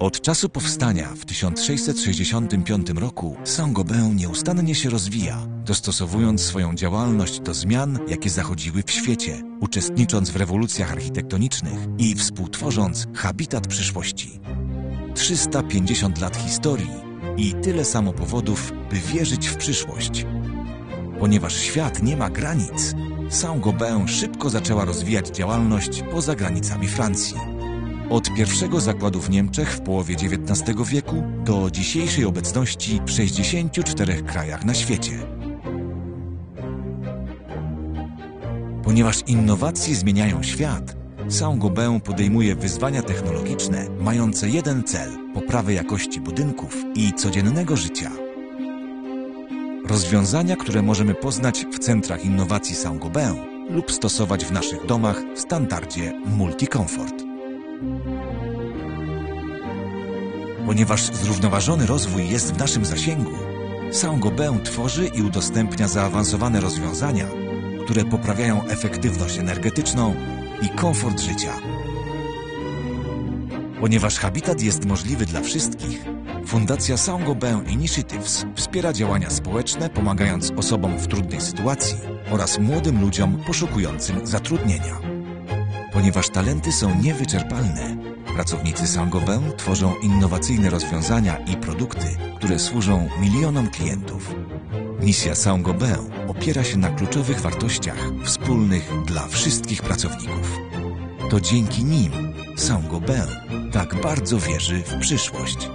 Od czasu powstania w 1665 roku Saint-Gobain nieustannie się rozwija, dostosowując swoją działalność do zmian, jakie zachodziły w świecie, uczestnicząc w rewolucjach architektonicznych i współtworząc habitat przyszłości. 350 lat historii i tyle samo powodów, by wierzyć w przyszłość. Ponieważ świat nie ma granic, Saint-Gobain szybko zaczęła rozwijać działalność poza granicami Francji. Od pierwszego zakładu w Niemczech w połowie XIX wieku do dzisiejszej obecności w 64 krajach na świecie. Ponieważ innowacje zmieniają świat, Saint-Gobain podejmuje wyzwania technologiczne mające jeden cel – poprawę jakości budynków i codziennego życia. Rozwiązania, które możemy poznać w centrach innowacji Saint-Gobain lub stosować w naszych domach w standardzie Multicomfort. Ponieważ zrównoważony rozwój jest w naszym zasięgu, Saint-Gobain tworzy i udostępnia zaawansowane rozwiązania, które poprawiają efektywność energetyczną i komfort życia. Ponieważ habitat jest możliwy dla wszystkich, Fundacja Saint-Gobain Initiatives wspiera działania społeczne, pomagając osobom w trudnej sytuacji oraz młodym ludziom poszukującym zatrudnienia. Ponieważ talenty są niewyczerpalne, pracownicy Saint-Gobain tworzą innowacyjne rozwiązania i produkty, które służą milionom klientów. Misja Saint-Gobain opiera się na kluczowych wartościach wspólnych dla wszystkich pracowników. To dzięki nim Saint-Gobain tak bardzo wierzy w przyszłość.